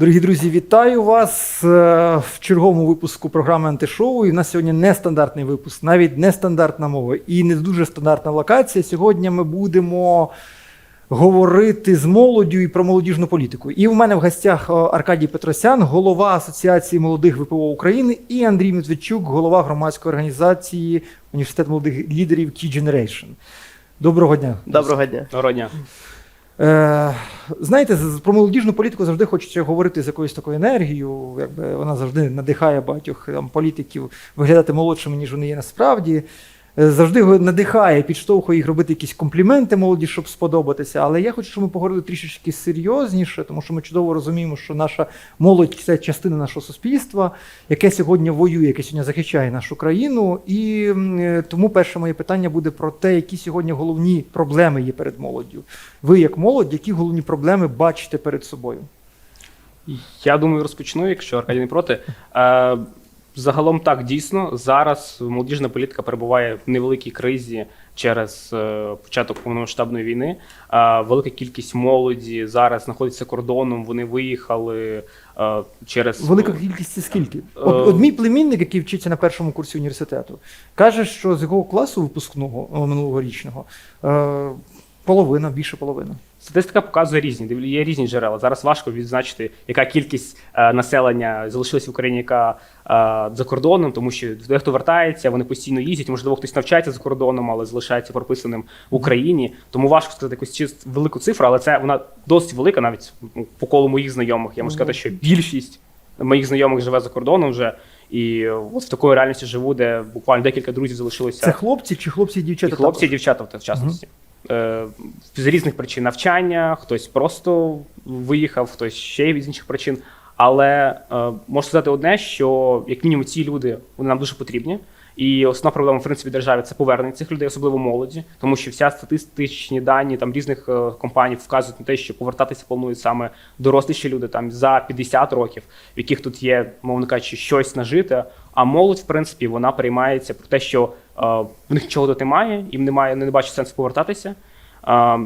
Дорогі друзі, вітаю вас е, в черговому випуску програми Антишоу. І в нас сьогодні нестандартний випуск, навіть нестандартна мова і не дуже стандартна локація. Сьогодні ми будемо говорити з молоддю і про молодіжну політику. І в мене в гостях е, Аркадій Петросян, голова Асоціації молодих ВПО України, і Андрій Медведчук, голова громадської організації Університет молодих лідерів Key Generation. Доброго дня. Доброго дня. Доброго дня. Е, знаєте, з- про молодіжну політику завжди хочеться говорити з якоюсь такою енергією. Якби вона завжди надихає багатьох там, політиків виглядати молодшими, ніж вони є насправді. Е, Завжди надихає, підштовхує їх робити якісь компліменти молоді, щоб сподобатися. Але я хочу, щоб ми поговорили трішечки серйозніше, тому що ми чудово розуміємо, що наша молодь це частина нашого суспільства, яке сьогодні воює, яке сьогодні захищає нашу країну. І е, тому перше моє питання буде про те, які сьогодні головні проблеми є перед молоддю. Ви, як молодь, які головні проблеми бачите перед собою? Я думаю, розпочну, якщо Аркадій не проти. Загалом так дійсно зараз молодіжна політика перебуває в невеликій кризі через е, початок повномасштабної війни. Е, велика кількість молоді зараз знаходиться за кордоном. Вони виїхали е, через Велика кількість це скільки? От, от мій племінник, який вчиться на першому курсі університету, каже, що з його класу випускного о, минулорічного е, половина, більше половини. Статистика показує різні, є різні джерела. Зараз важко відзначити, яка кількість е, населення залишилась в Україні, яка е, за кордоном, тому що дехто вертається, вони постійно їздять. Можливо, хтось навчається за кордоном, але залишається прописаним в Україні. Тому важко сказати якусь чист велику цифру, але це вона досить велика, навіть ну, по колу моїх знайомих. Я можу сказати, що більшість моїх знайомих живе за кордоном вже. І е, от в такої реальності живу, де буквально декілька друзів залишилося. Це хлопці чи хлопці і дівчата? І хлопці, і дівчата в частності. Е, з різних причин навчання, хтось просто виїхав, хтось ще з інших причин. Але е, можу сказати одне, що як мінімум ці люди вони нам дуже потрібні. І основна проблема в принципі держави це повернення цих людей, особливо молоді, тому що вся статистичні дані там різних е, компаній вказують на те, що повертатися планують саме доросліші люди там за 50 років, в яких тут є, мовно кажучи, щось нажите. А молодь, в принципі, вона приймається про те, що е, в них чого тут немає, їм немає, не бачить сенсу повертатися.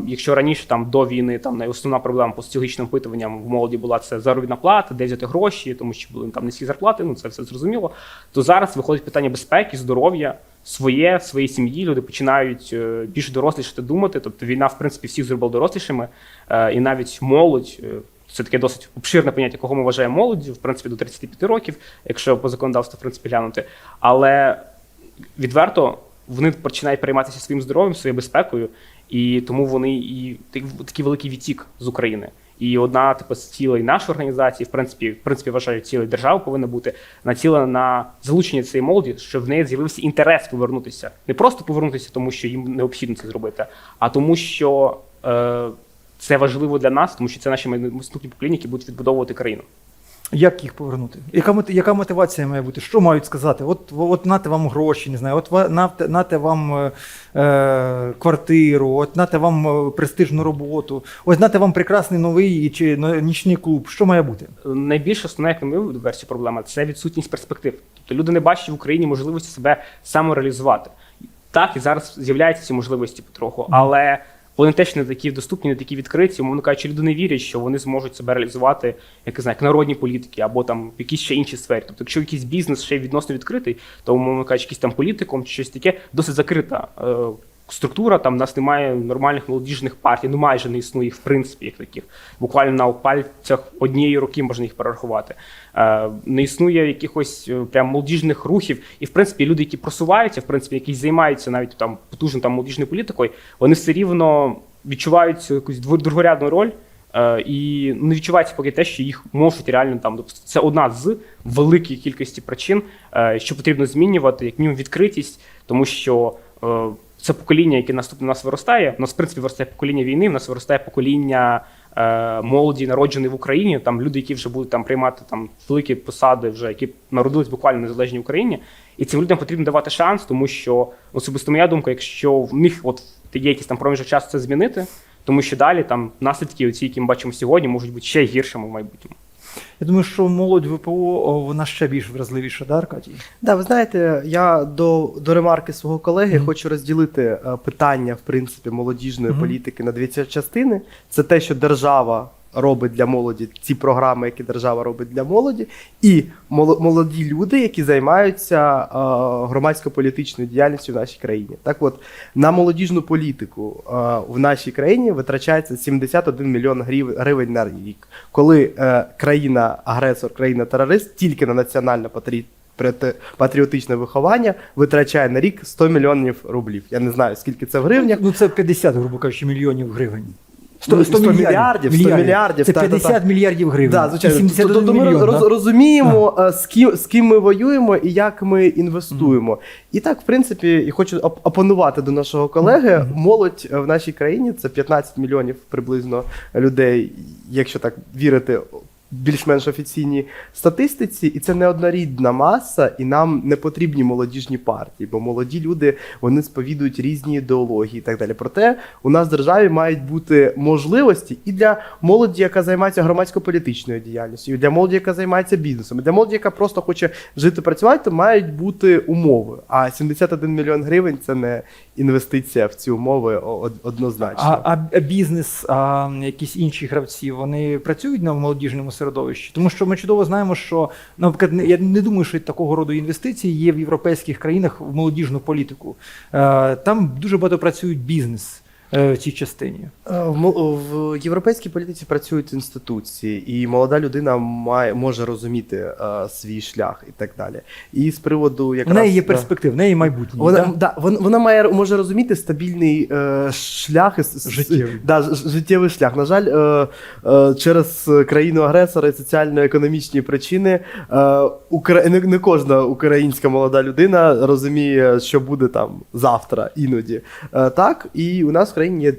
Якщо раніше там до війни там основна проблема по соціологічним опитуванням в молоді була це заробітна плата, де взяти гроші, тому що були там низькі зарплати, ну це все зрозуміло. То зараз виходить питання безпеки, здоров'я, своє, своєї сім'ї. Люди починають е, більш дорослішати думати. Тобто війна, в принципі, всіх зробила дорослішими, е, і навіть молодь. е, Це таке досить обширне поняття, кого ми вважаємо молоддю, в принципі, до 35 років, якщо по законодавству в принципі глянути. Але відверто вони починають перейматися своїм здоров'ям, своєю безпекою, і тому вони і такий великий відтік з України. І одна типу, з цілей нашої організації, в принципі, в принципі, вважаю, цілей держави повинна бути націлена на залучення цієї молоді, щоб в неї з'явився інтерес повернутися. Не просто повернутися, тому що їм необхідно це зробити, а тому, що е, це важливо для нас, тому що це наші наступні покоління, які будуть відбудовувати країну. Як їх повернути? Яка, яка мотивація має бути? Що мають сказати? От, от нате вам гроші, не знаю, от нате, нате вам е, е, квартиру, от нате вам е, престижну роботу, ось нате вам прекрасний новий чи нічний клуб. Що має бути? найбільш основна, як на мою версію, проблема це відсутність перспектив. Тобто люди не бачать в Україні можливості себе самореалізувати. Так, і зараз з'являються ці можливості потроху, але вони теж не такі доступні, не такі відкриті. Умовно кажучи, люди не вірять, що вони зможуть себе реалізувати, як я знаю, народні політики або там в якійсь ще іншій сфері. Тобто, якщо якийсь бізнес ще відносно відкритий, то умовно кажучи, якийсь там політиком чи щось таке досить закрита. Структура там в нас немає нормальних молодіжних партій, ну майже не існує в принципі як таких. Буквально на пальцях однієї руки можна їх перерахувати. Е, не існує якихось е, прям молодіжних рухів. І в принципі люди, які просуваються, в принципі, які займаються навіть там потужною там молодіжною політикою, вони все рівно відчувають цю якусь другорядну роль. е, І не відчувається поки те, що їх можуть реально там допустити. Це одна з великої кількості причин, що потрібно змінювати, як мінімум відкритість, тому що це покоління, яке наступне нас виростає. У нас в принципі виростає покоління війни. У нас виростає покоління е, молоді, народженої в Україні. Там люди, які вже будуть там приймати там великі посади, вже які народились буквально в незалежній Україні. І цим людям потрібно давати шанс, тому що особисто моя думка, якщо в них от є якийсь там проміжок часу це змінити, тому що далі там наслідки, оці, які ми бачимо сьогодні, можуть бути ще гіршими в майбутньому. Я думаю, що молодь ВПО вона ще більш вразливіша, да, Аркадій? Да, ви знаєте, я до, до ремарки свого колеги Мгм. хочу розділити е, питання в принципі молодіжної Мгм. політики на дві частини. Це те, що держава робить для молоді, ці програми, які держава робить для молоді, і молоді люди, які займаються е, громадсько-політичною діяльністю в нашій країні. Так от на молодіжну політику е, в нашій країні витрачається 71 мільйон гривень на рік, коли е, країна-агресор, країна-терорист тільки на національне патрі... патріотичне виховання витрачає на рік 100 мільйонів рублів. Я не знаю, скільки це в гривнях. Ну це 50, грубо кажучи, мільйонів гривень. Ну, 100 мільярдів, 100 мільярдів, Це так, так, 50 так. мільярдів гривень. Да, звичайно. І 71 Тобто ми мільйон, роз- да? розуміємо, е, з ким, з ким ми воюємо і як ми інвестуємо. І так, в принципі, і хочу оп- опонувати до нашого колеги. Молодь е, в нашій країні це 15 мільйонів приблизно людей, якщо так вірити. Більш-менш офіційній статистиці, і це неоднорідна маса, і нам не потрібні молодіжні партії, бо молоді люди вони сповідують різні ідеології і так далі. Проте у нас в державі мають бути можливості і для молоді, яка займається громадсько-політичною діяльністю, і для молоді, яка займається бізнесом, і для молоді, яка просто хоче жити працювати, то мають бути умови. А 71 мільйон гривень це не інвестиція в ці умови однозначно. А, а, бізнес, а якісь інші гравці, вони працюють на молодіжному середовищі? Тому що ми чудово знаємо, що, наприклад, я не думаю, що такого роду інвестиції є в європейських країнах в молодіжну політику. Е, Там дуже багато працюють бізнес в цій частині. Е, В, в європейській політиці працюють інституції, і молода людина має може розуміти е, свій шлях і так далі. І з приводу В неї є перспектив, в неї майбутнє. Вона, да? да, вона, вона має може розуміти стабільний е, шлях і Життєвий. Да, життєвий шлях. На жаль, е, е, через країну агресора і соціально-економічні причини е, Укра... не, не кожна українська молода людина розуміє, що буде там завтра, іноді. Е, так, і у нас в країні є,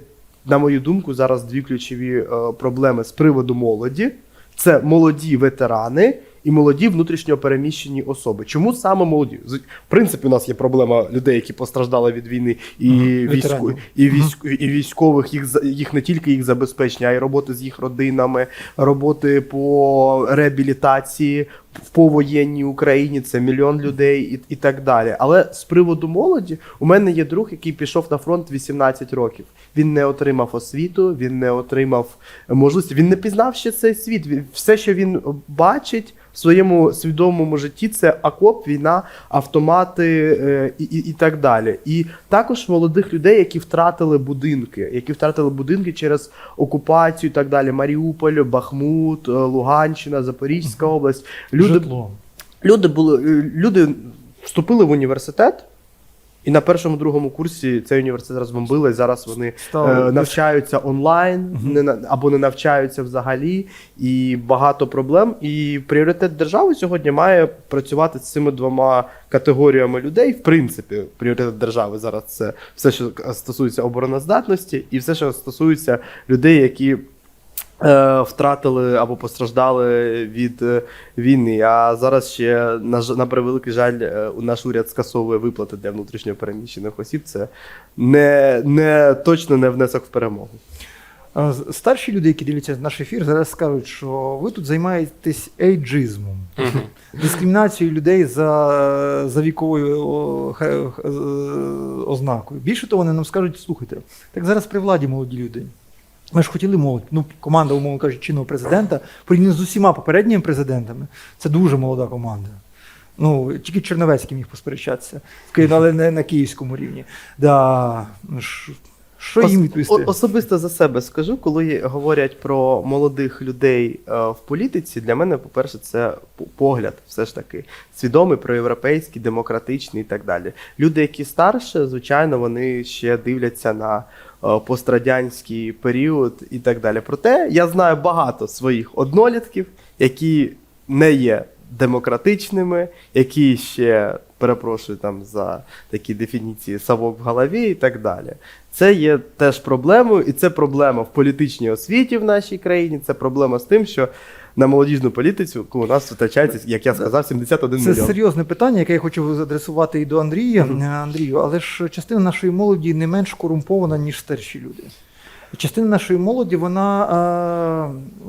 на мою думку, зараз дві ключові е, проблеми з приводу молоді: це молоді ветерани. І молоді внутрішньо переміщені особи. Чому саме молоді? В принципі, у нас є проблема людей, які постраждали від війни, і Мгм, війську, і, військ, і військових їх їх не тільки їх забезпечення, а й роботи з їх родинами, роботи по реабілітації в повоєнній Україні. Це мільйон людей і, і так далі. Але з приводу молоді, у мене є друг, який пішов на фронт 18 років. Він не отримав освіту, він не отримав можливості, він не пізнав ще цей світ. Все, що він бачить в своєму свідомому житті, це окоп, війна, автомати е, і, і, і так далі. І також молодих людей, які втратили будинки, які втратили будинки через окупацію і так далі. Маріуполь, Бахмут, е, Луганщина, Запорізька область. Люди, Житло. люди були е, люди вступили в університет. І на першому другому курсі цей університет розбомбили. Зараз вони Стало е, навчаються онлайн, Мгм. не на- або не навчаються взагалі, і багато проблем. І пріоритет держави сьогодні має працювати з цими двома категоріями людей. В принципі, пріоритет держави зараз це все, що стосується обороноздатності, і все, що стосується людей, які. Е, Втратили або постраждали від е, війни. А зараз ще на, ж- на превеликий жаль, е, наш уряд скасовує виплати для внутрішньо переміщених осіб. Це не, не точно не внесок в перемогу. Старші люди, які дивляться наш ефір, зараз скажуть, що ви тут займаєтесь ейджизмом, дискримінацією людей за, за віковою ознакою. Більше того, вони нам скажуть, слухайте, так зараз при владі молоді люди. Ми ж хотіли молодь, ну, команда, умовно кажучи, чинного президента, порівняно з усіма попередніми президентами, це дуже молода команда. Ну, тільки Черновецький міг посперечатися, але не на київському рівні. Да, ну, що їм відповісти? особисто за себе скажу, коли говорять про молодих людей е, в політиці, для мене, по-перше, це погляд, все ж таки, свідомий, проєвропейський, демократичний і так далі. Люди, які старше, звичайно, вони ще дивляться на пострадянський період і так далі. Проте я знаю багато своїх однолітків, які не є демократичними, які ще перепрошую там за такі дефініції совок в голові і так далі. Це є теж проблемою, і це проблема в політичній освіті в нашій країні. Це проблема з тим, що на молодіжну політику у нас втрачається, як я сказав, 71 Це серйозне питання, яке я хочу адресувати і до Андрія. Е, Андрію, але ж частина нашої молоді не менш корумпована, ніж старші люди. Частина нашої молоді, вона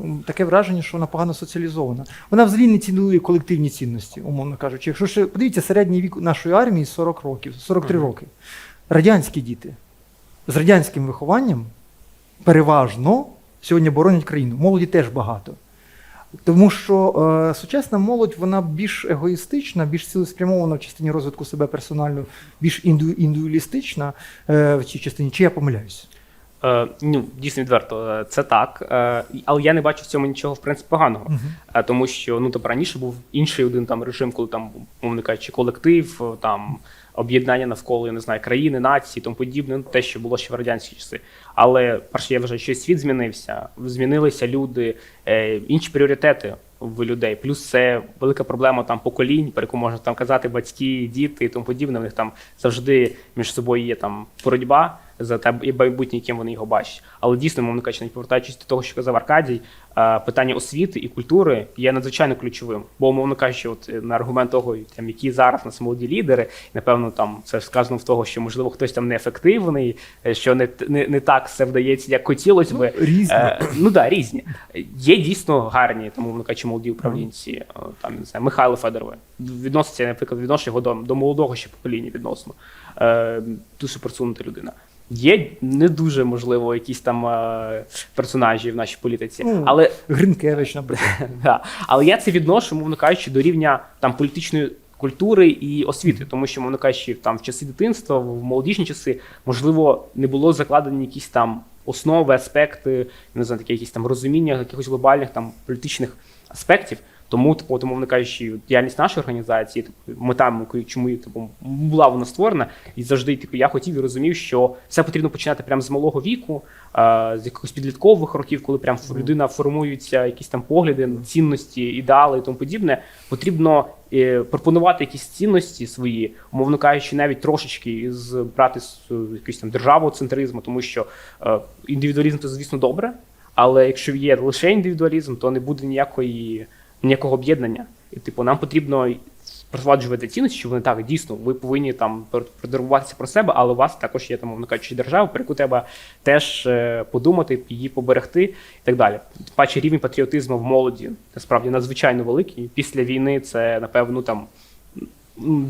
е, таке враження, що вона погано соціалізована. Вона взагалі не цінує колективні цінності, умовно кажучи. Якщо ще подивіться, середній вік нашої армії 40 років, 43 роки. Радянські діти з радянським вихованням переважно сьогодні боронять країну. Молоді теж багато. Тому що е, сучасна молодь вона більш егоїстична, більш цілеспрямована в частині розвитку себе персонально, більш інду, індивідуалістична е, в цій частині. Чи я помиляюсь? Е, ну, дійсно відверто, е, це так. Е, але я не бачу в цьому нічого в принципі поганого. Е, тому що ну тобто раніше був інший один там режим, коли там, мовно кажучи, колектив, е, там об'єднання навколо я не знаю країни, нації, тому подібне, ну, те, що було ще в радянські часи. Але перше, я вважаю, що світ змінився, змінилися люди, е, інші пріоритети в людей. Плюс це велика проблема там поколінь, про яку можна там казати батьки, діти і тому подібне. В них там завжди між собою є там боротьба за те і майбутнє, яким вони його бачать. Але дійсно, мовно кажучи, повертаючись до того, що казав Аркадій, е, питання освіти і культури є надзвичайно ключовим. Бо, мовно кажучи, от е, на аргумент того, там які зараз нас молоді лідери, напевно, там це сказано в того, що можливо хтось там неефективний, е, що не, не, не так все вдається, як хотілося би. Різні. Е, ну да, різні. Є дійсно гарні, тому мовно кажучи, молоді управлінці. Там не знаю, Михайло Федорове. Відноситься, наприклад, відносно його до, до молодого ще покоління відносно. Е, дуже просунута людина. Є не дуже можливо якісь там е, персонажі в нашій політиці, Ну, але Гринкевич, наприклад. Да. Але я це відношу, мовно кажучи, до рівня там політичної культури і освіти, тому що, мовно кажучи, там в часи дитинства, в молодіжні часи, можливо, не було закладені якісь там основи, аспекти, не знаю, таке якісь там розуміння якихось глобальних там політичних аспектів. Тому, типу, от, умовно кажучи, діяльність нашої організації, типу, мета, чому типу, була вона створена, і завжди типу, я хотів і розумів, що все потрібно починати прямо з малого віку, з якихось підліткових років, коли прям людина формуються якісь там погляди, цінності, ідеали і тому подібне. Потрібно е, пропонувати якісь цінності свої, умовно кажучи, навіть трошечки з брати з е, якогось там державоцентризму, тому що е, індивідуалізм це, звісно, добре. Але якщо є лише індивідуалізм, то не буде ніякої ніякого об'єднання. І типу, нам потрібно впроваджувати цінності, що вони так дійсно ви повинні там продервуватися про себе, але у вас також є там, мовно кажучи, держава, про яку треба теж е, подумати, її поберегти і так далі. Тим паче рівень патріотизму в молоді насправді надзвичайно великий. Після війни це напевно там.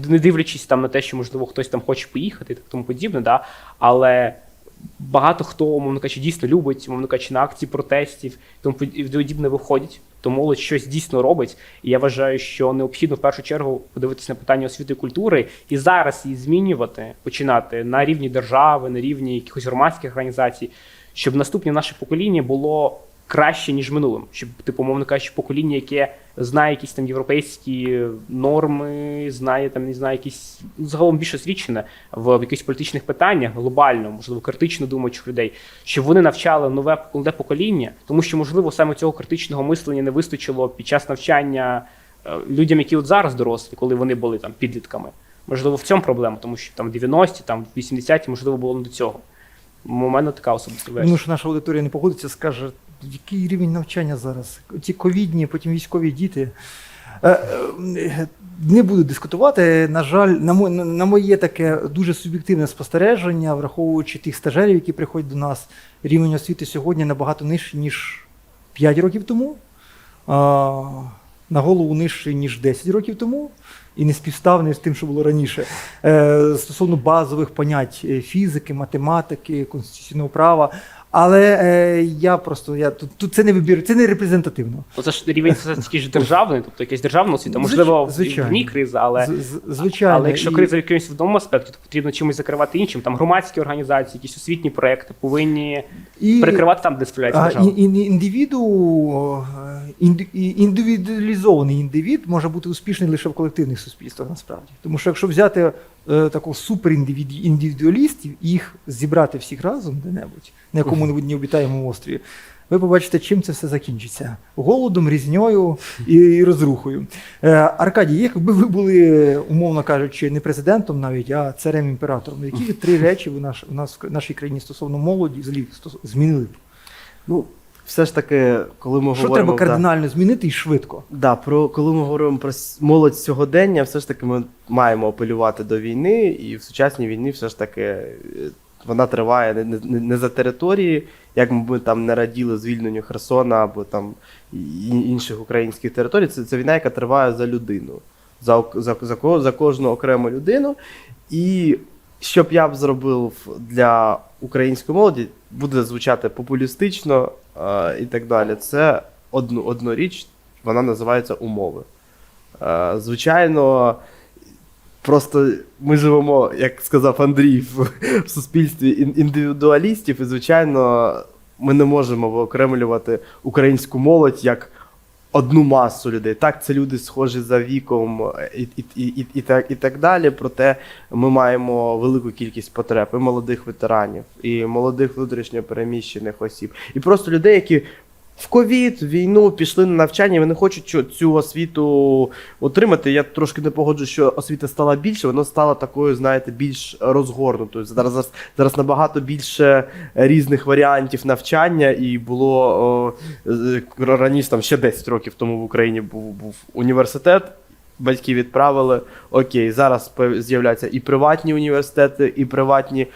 Не дивлячись там на те, що можливо хтось там хоче поїхати і тому подібне, да, але багато хто, мовно кажучи, дійсно любить, мовно кажучи, на акції протестів тому подібне виходять, то молодь щось дійсно робить. І я вважаю, що необхідно в першу чергу подивитися на питання освіти і культури і зараз її змінювати, починати на рівні держави, на рівні якихось громадських організацій, щоб наступне наше покоління було краще, ніж минулим. Щоб, типу, мовно кажучи, покоління, яке знає якісь там європейські норми, знає там, не знаю, якісь ну, загалом більш освічене в якихось політичних питаннях, глобально, можливо, критично думаючих людей, щоб вони навчали нове молоде покоління, тому що, можливо, саме цього критичного мислення не вистачило під час навчання е, людям, які от зараз дорослі, коли вони були там підлітками. Можливо, в цьому проблема, тому що там 90-ті, там 80-ті, можливо, було не до цього. У мене така особиста версія. Думаю, що наша аудиторія не погодиться, скаже, який рівень навчання зараз? Ті ковідні, потім військові діти. Е, е, Не буду дискутувати. На жаль, на мо- на- на моє таке дуже суб'єктивне спостереження, враховуючи тих стажерів, які приходять до нас, рівень освіти сьогодні набагато нижчий, ніж 5 років тому, на голову нижчий, ніж 10 років тому, і не співставний з тим, що було раніше. Е, Стосовно базових понять фізики, математики, конституційного права. Але е, я просто я тут, тут це не вибір, це не репрезентативно. Ну, це ж рівень таки ж державний, тобто якась державна освіта. Можливо, звичайно. в ній криза, але З- звичайно. але якщо криза в якомусь відомому аспекті, то потрібно чимось закривати іншим. Там громадські організації, якісь освітні проекти повинні і- перекривати там, де справляється А, держава. і, і, індивіду, інди- і- індивідуалізований індивід може бути успішний лише в колективних суспільствах, насправді. Тому що якщо взяти такого суперіндивідуалістів і їх зібрати всіх разом де-небудь, на якому-небудь необітаємому острові, ви побачите, чим це все закінчиться: голодом, різньою і, розрухою. Е, Аркадій, якби ви були, умовно кажучи, не президентом навіть, а царем імператором, які три речі ви наш, у нас в нашій країні стосовно молоді взагалі стос- змінили б? Ну, все ж таки, коли ми Що говоримо треба кардинально змінити і швидко? Да, про коли ми говоримо про с- молодь сьогодення, все ж таки ми маємо апелювати до війни, і в сучасній війні все ж таки е, вона триває не, не, не за території, як ми би там не раділи звільненню Херсона або там і- інших українських територій. Це, це війна, яка триває за людину, за, ок- за, за, ко- за кожну окрему людину. І що б я б зробив для української молоді, буде звучати популістично е, і так далі. Це одну, одну річ, вона називається умови. Е, звичайно, просто ми живемо, як сказав Андрій, в, в суспільстві індивідуалістів, і, звичайно, ми не можемо виокремлювати українську молодь як одну масу людей. Так, це люди схожі за віком е, і, і, і, і, і, так, і так далі. Проте ми маємо велику кількість потреб і молодих ветеранів, і молодих внутрішньо переміщених осіб, і просто людей, які. В ковід, війну пішли на навчання, вони хочуть цю- освіту отримати. Я трошки не погоджу, що освіта стала більше, вона стала такою, знаєте, більш розгорнутою. Зараз, зараз, зараз набагато більше різних варіантів навчання, і було о, раніше там ще 10 років тому в Україні був, був університет. Батьки відправили. Окей, зараз з'являються і приватні університети, і приватні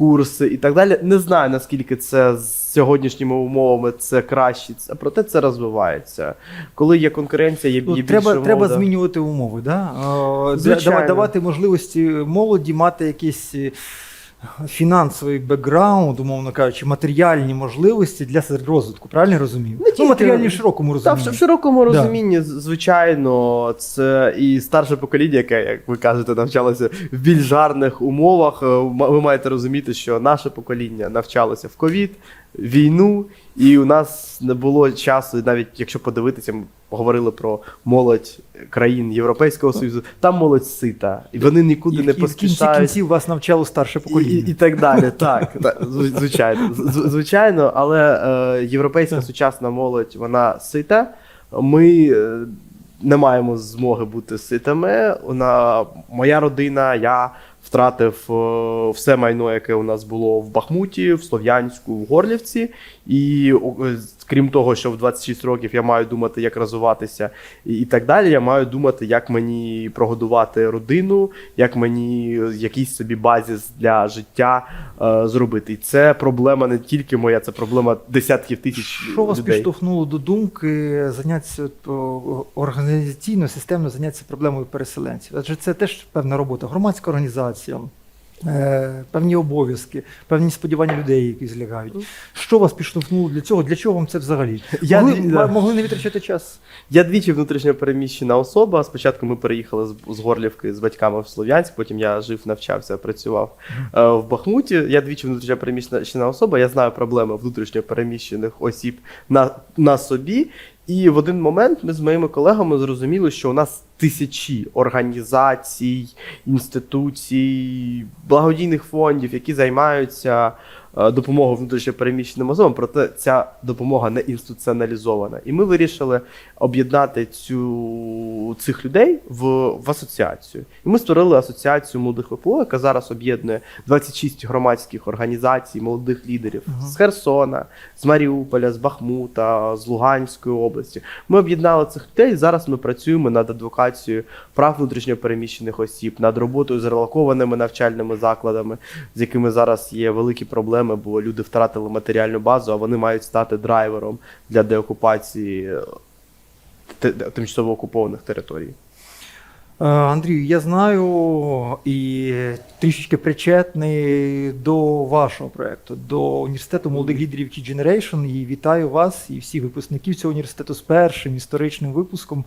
курси, і так далі. Не знаю наскільки це з сьогоднішніми умовами це краще, це проте це розвивається. Коли є конкуренція, є, є Ну, більше треба, умов, треба да. змінювати умови, да? Звичайно. давати можливості молоді мати якийсь е, фінансовий бекграунд, умовно кажучи, матеріальні можливості для розвитку. Правильно розумію? Не тільки- ну, матеріальні в широкому розумінні. Так, в широкому розумінні, да. звичайно, це і старше покоління, яке, як ви кажете, навчалося в більш гарних умовах. Е, Ви маєте розуміти, що наше покоління навчалося в ковід, війну, і у нас не було часу, навіть якщо подивитися, ми говорили про молодь країн Європейського Союзу, там молодь сита, і вони нікуди і, не і в кінці кінців вас навчало старше І, покоління. і, і так далі. Так, звичайно, звичайно, але е, європейська сучасна молодь вона сита. Ми е, не маємо змоги бути ситими. Вона, моя родина, я втратив е, все майно, яке у нас було в Бахмуті, в Слов'янську, в Горлівці. І е, крім того, що в 26 років я маю думати, як розвиватися і, і так далі. Я маю думати, як мені прогодувати родину, як мені якийсь собі базіс для життя е, зробити. І це проблема не тільки моя, це проблема десятків тисяч Що вас людей. підштовхнуло до думки зайнятися організаційно, системно зайнятися проблемою переселенців? Адже це теж певна робота, громадська організація, певні обов'язки, певні сподівання людей, які злягають. Що вас підштовхнуло для цього? Для чого вам це взагалі? Я могли, дві- да. могли не витрачати час? Я двічі внутрішньо переміщена особа. Спочатку ми переїхали з, з Горлівки з батьками в Слов'янськ, потім я жив, навчався, працював е, в Бахмуті. Я двічі внутрішньо переміщена особа. Я знаю проблеми внутрішньо переміщених осіб на, на собі. І в один момент ми з моїми колегами зрозуміли, що у нас тисячі організацій, інституцій, благодійних фондів, які займаються е, допомогою внутрішньо переміщеним особам, проте ця допомога не інституціоналізована. І ми вирішили об'єднати цю, цих людей в, в асоціацію. І ми створили асоціацію молодих ВПО, яка зараз об'єднує 26 громадських організацій, молодих лідерів Ага. з Херсона, з Маріуполя, з Бахмута, з Луганської області. Ми об'єднали цих людей. і Зараз ми працюємо над адвокацією прав внутрішньопереміщених осіб, над роботою з релокованими навчальними закладами, з якими зараз є великі проблеми, бо люди втратили матеріальну базу, а вони мають стати драйвером для деокупації е, тимчасово окупованих територій. Е, Андрію, я знаю і трішечки причетний до вашого проєкту, до університету молодих лідерів Key Generation. І вітаю вас і всіх випускників цього університету з першим історичним випуском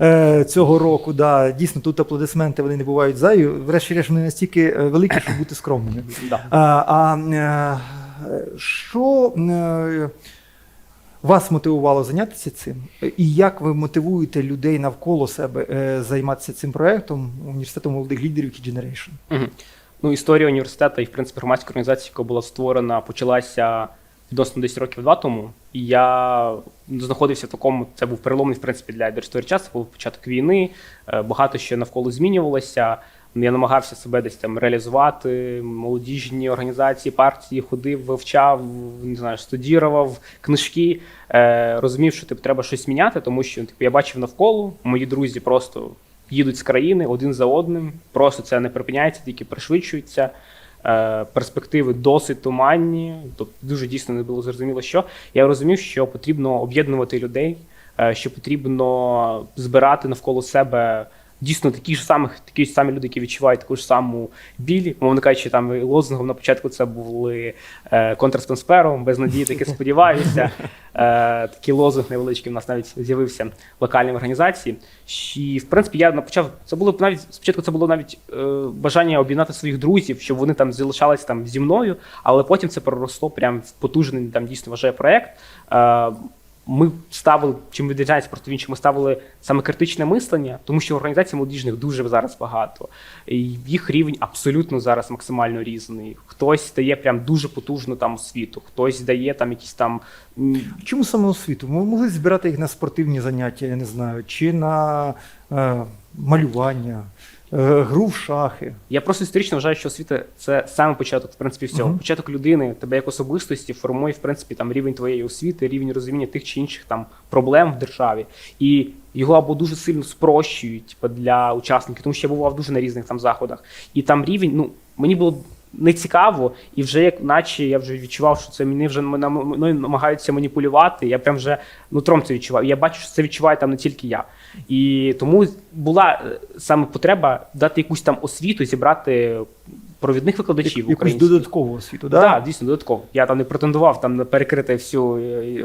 е, цього року. Да, дійсно, тут аплодисменти вони не бувають зайві. Врешті-решт, вони настільки е, великі, щоб бути скромними. А, а що е, вас мотивувало зайнятися цим? І як ви мотивуєте людей навколо себе е, займатися цим проектом університету молодих лідерів Generation? Мгм. Ну, історія університету і, в принципі, громадська організація, яка була створена, почалася відносно десь років два тому. І я знаходився в такому, це був переломний, в принципі, для історії час, це був початок війни, е, багато що навколо змінювалося. Я намагався себе десь там реалізувати, молодіжні організації, партії, ходив, вивчав, не знаю, студірував книжки, е, розумів, що типу, треба щось міняти, тому що типу, я бачив навколо, мої друзі просто їдуть з країни один за одним, просто це не припиняється, тільки пришвидшується. Е, перспективи досить туманні, тобто дуже дійсно не було зрозуміло, що я розумів, що потрібно об'єднувати людей, е, що потрібно збирати навколо себе дійсно такі ж самих, такі ж самі люди, які відчувають таку ж саму біль. Мовно кажучи, там лозунгом на початку це були е, контрспенспером, без надії, таки сподіваюся. Е, такий лозунг невеличкий в нас навіть з'явився локальній організації. І в принципі я почав. Це було навіть спочатку. Це було навіть е, бажання об'єднати своїх друзів, щоб вони там залишалися там зі мною, але потім це переросло прям в потужний там дійсно вважає проект. Е, ми ставили, чим відрізняється просто в іншому, ми ставили саме критичне мислення, тому що організацій молодіжних дуже зараз багато. І їх рівень абсолютно зараз максимально різний. Хтось дає прям дуже потужно там освіту, хтось дає там якісь там. Чому саме освіту? Ми могли збирати їх на спортивні заняття, я не знаю, чи на е, малювання, гру в шахи. Я просто історично вважаю, що освіта це саме початок, в принципі, всього. Мгм. Початок людини, тебе як особистості формує, в принципі, там рівень твоєї освіти, рівень розуміння тих чи інших там проблем в державі. І його або дуже сильно спрощують типу, для учасників, тому що я бував дуже на різних там заходах. І там рівень, ну мені було. Не цікаво, і вже як наче я вже відчував, що це мені вже мною намагаються маніпулювати. Я прям вже нутром це відчував. І Я бачу, що це відчуває там не тільки я. І тому була е, саме потреба дати якусь там освіту, зібрати провідних викладачів Якусь українських. додаткову освіту, Так, да? да, дійсно, додатково. Я там не претендував там на перекрити всю е,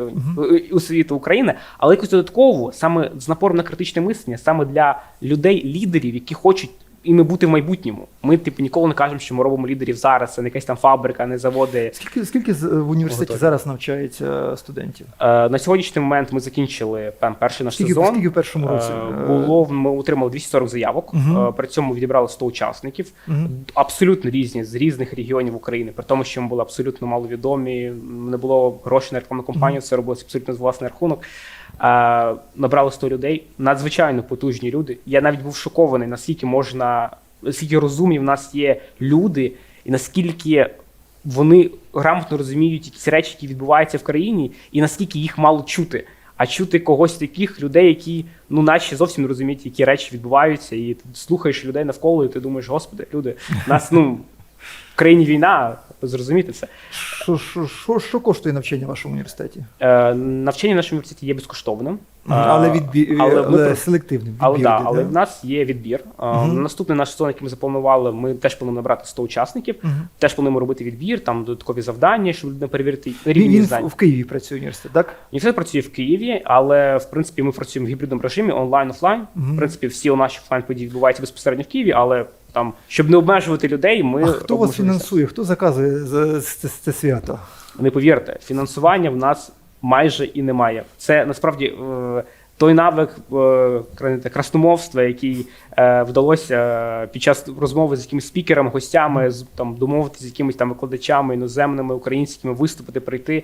освіту України, але якусь додаткову, саме з напором на критичне мислення, саме для людей, лідерів, які хочуть іми бути в майбутньому. Ми, типу, ніколи не кажемо, що ми робимо лідерів зараз. Це не якась там фабрика, не заводи. Скільки, скільки з- в університеті Готові. зараз навчається студентів? Е, на сьогоднішній момент ми закінчили там перший наш Скільки, сезон. скільки в першому році? Е, Було ми отримали 240 заявок. Мгм. Е, При цьому відібрали 100 учасників. Мгм. Абсолютно різні з різних регіонів України, при тому, що ми були абсолютно маловідомі, не було грошей на рекламну кампанію, це робилося абсолютно з власний рахунок. Е, набрали 100 людей, надзвичайно потужні люди. Я навіть був шокований, наскільки можна, наскільки розумні в нас є люди, і наскільки вони грамотно розуміють якісь речі, які відбуваються в країні, і наскільки їх мало чути. А чути когось таких людей, які ну наче зовсім не розуміють, які речі відбуваються, і ти слухаєш людей навколо, і ти думаєш, господи, люди, нас ну в країні війна, зрозуміти це. Що, що, що, що коштує навчання в вашому університеті? Е, навчання в нашому університеті є безкоштовним. Але, Е, відбі... але але, ми. Але, да, але в нас є відбір. Мгм. Наступний наш сезон, який ми запланували, ми теж плануємо набрати 100 учасників. Мгм. Теж плануємо робити відбір, там додаткові завдання, щоб людина перевірити рівень він знань. в Києві працює університет, так? Університет працює в Києві, але в принципі ми працюємо в гібридному режимі онлайн офлайн. Мгм. В принципі, всі наші офлайн події відбуваються безпосередньо в Києві, але там, щоб не обмежувати людей, ми а хто вас фінансує? Хто заказує за це, це свято? Не повірте, фінансування в нас майже і немає. Це насправді е, той навик е, красномовства, який е, вдалося під час розмови з якимись спікерами, гостями, з там домовитися з якимись там викладачами іноземними, українськими, виступити, прийти.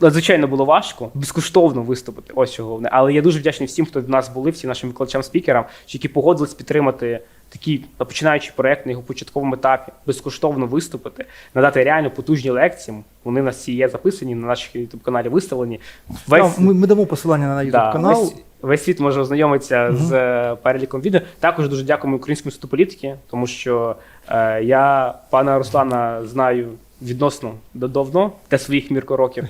Надзвичайно було важко безкоштовно виступити. Ось що головне. Але я дуже вдячний всім, хто в нас були, всім нашим викладачам, спікерам, які погодились підтримати такий починаючий проект на його початковому етапі, безкоштовно виступити, надати реально потужні лекції. Вони в нас всі є записані на нашому youtube каналі виставлені. Весь, ми, ми дамо посилання на YouTube да, канал. весь, весь світ може ознайомитися Мгм. з е, переліком відео. Також дуже дякуємо Українському інституту політики, тому що е, я пана Руслана знаю. Відносно давно для своїх мірко років.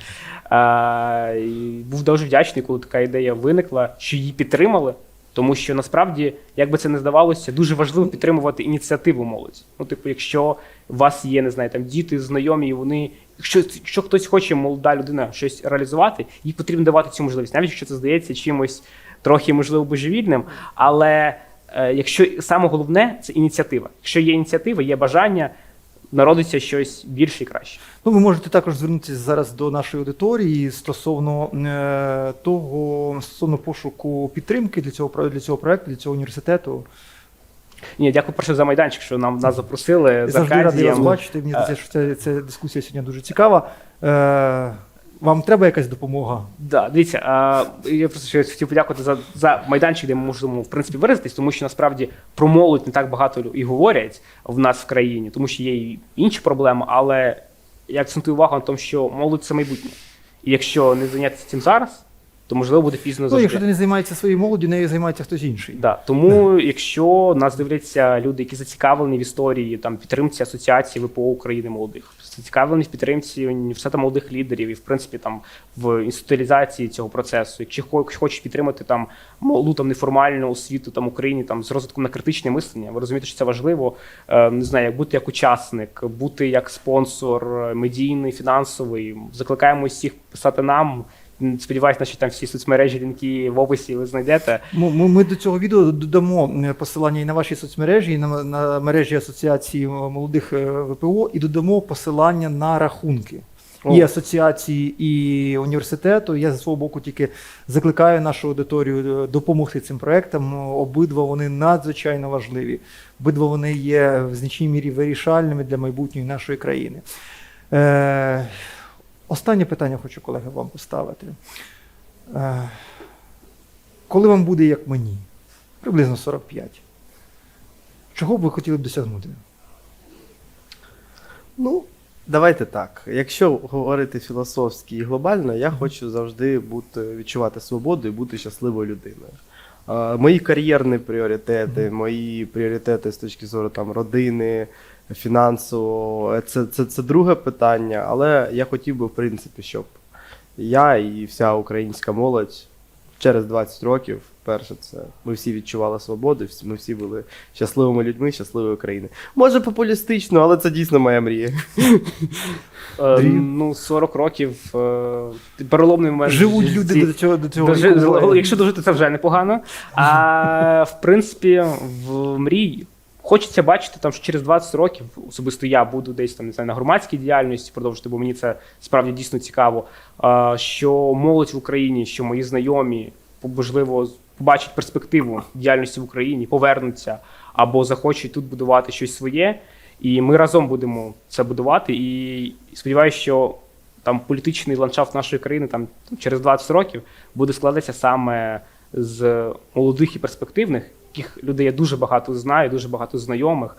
Е, і був дуже вдячний, коли така ідея виникла, що її підтримали. Тому що насправді, як би це не здавалося, дуже важливо підтримувати ініціативу молоді. Ну, типу, якщо у вас є, не знаю, там діти, знайомі, і вони, якщо, якщо хтось хоче, молода людина, щось реалізувати, їй потрібно давати цю можливість, навіть якщо це здається чимось трохи, можливо, божевільним. Але е, якщо саме головне це ініціатива. Якщо є ініціатива, є бажання, народиться щось більше і краще. Ну, ви можете також звернутися зараз до нашої аудиторії стосовно е, того, стосовно пошуку підтримки для цього для цього проекту, для цього університету. Ні, дякую перше за майданчик, що нам нас запросили. Я завжди радий вас бачити. Мені здається, що ця, ця дискусія сьогодні дуже цікава. Е, Вам треба якась допомога? Да, дивіться, а, я просто ще хотів подякувати за, за майданчик, де ми можемо в принципі виразитись, тому що насправді про молодь не так багато і говорять в нас в країні, тому що є і інші проблеми, але я акцентую увагу на тому, що молодь це майбутнє. І якщо не зайнятися цим зараз, то можливо буде пізно Ну, завжди. якщо ти не займаєшся своєю молоддю, нею займається хтось інший. Да. Тому, якщо нас дивляться люди, які зацікавлені в історії там підтримці асоціації ВПО України молодих, зацікавлені в підтримці університету молодих лідерів і в принципі там в інституалізації цього процесу, якщо хо- хочуть підтримати там молоду там неформальну освіту там Україні там з розвитком на критичне мислення, ви розумієте, що це важливо. Е, не знаю, як бути як учасник, бути як спонсор, е, медійний, фінансовий. Закликаємо всіх писати нам. Сподіваюсь, наші там всі соцмережі, лінки в описі ви знайдете. Ми, ми, до цього відео додамо е, посилання і на ваші соцмережі, і на, на мережі Асоціації молодих е, ВПО, і додамо посилання на рахунки. О. І асоціації, і університету. Я з свого боку тільки закликаю нашу аудиторію е, допомогти цим проектам. Обидва вони надзвичайно важливі. Обидва вони є в значній мірі вирішальними для майбутньої нашої країни. Е, останнє питання хочу, колеги, вам поставити. Е, коли вам буде як мені, приблизно 45, чого б ви хотіли б досягнути? Ну, давайте так. Якщо говорити філософськи і глобально, я хочу завжди бути, відчувати свободу і бути щасливою людиною. Е, Мої кар'єрні пріоритети, мої пріоритети з точки зору там, родини, фінансово, е, це, це, це друге питання, але я хотів би, в принципі, щоб я і вся українська молодь через 20 років, перше, це ми всі відчували свободу, ми всі були щасливими людьми, щасливою країною. Може популістично, але це дійсно моя мрія. Е, ну, 40 років е, переломний момент. Живуть люди до цього до цього. Якщо дожити, це вже непогано. А в принципі, в мрії хочеться бачити, там, що через 20 років особисто я буду десь там не знаю, на громадській діяльності продовжити, бо мені це справді дійсно цікаво. Що молодь в Україні, що мої знайомі, можливо, побачать перспективу діяльності в Україні, повернуться або захочуть тут будувати щось своє. І ми разом будемо це будувати. І сподіваюся, що там політичний ландшафт нашої країни там через 20 років буде складатися саме з молодих і перспективних, яких людей я дуже багато знаю, дуже багато знайомих.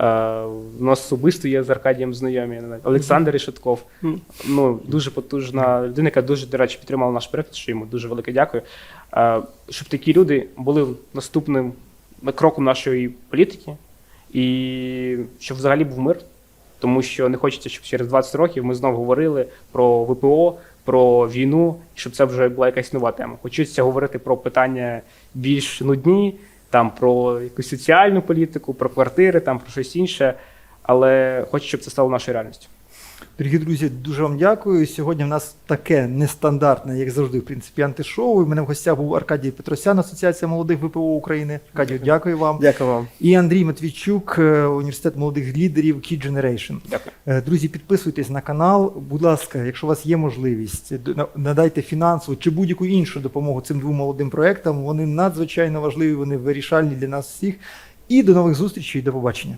Е, У нас особисто є з Аркадієм знайомі Олександр Решетков. Ну, дуже потужна людина, яка дуже, до речі, підтримала наш проект, що йому дуже велике дякую. Е, Щоб такі люди були наступним кроком нашої політики, і щоб взагалі був мир. Тому що не хочеться, щоб через 20 років ми знову говорили про ВПО, про війну, щоб це вже була якась нова тема. Хочеться говорити про питання більш нудні, там про якусь соціальну політику, про квартири, там про щось інше. Але хочу, щоб це стало нашою реальністю. Дорогі друзі, дуже вам дякую. Сьогодні в нас таке нестандартне, як завжди, в принципі, антишоу. У мене в гостях був Аркадій Петросян, Асоціація молодих ВПО України. Аркадію, дякую вам. Дякую вам. І Андрій Матвійчук, е, університет молодих лідерів Key Generation. Дякую. Е, Друзі, підписуйтесь на канал. Будь ласка, якщо у вас є можливість, надайте фінансову чи будь-яку іншу допомогу цим двом молодим проектам. Вони надзвичайно важливі, вони вирішальні для нас всіх. І до нових зустрічей, до побачення.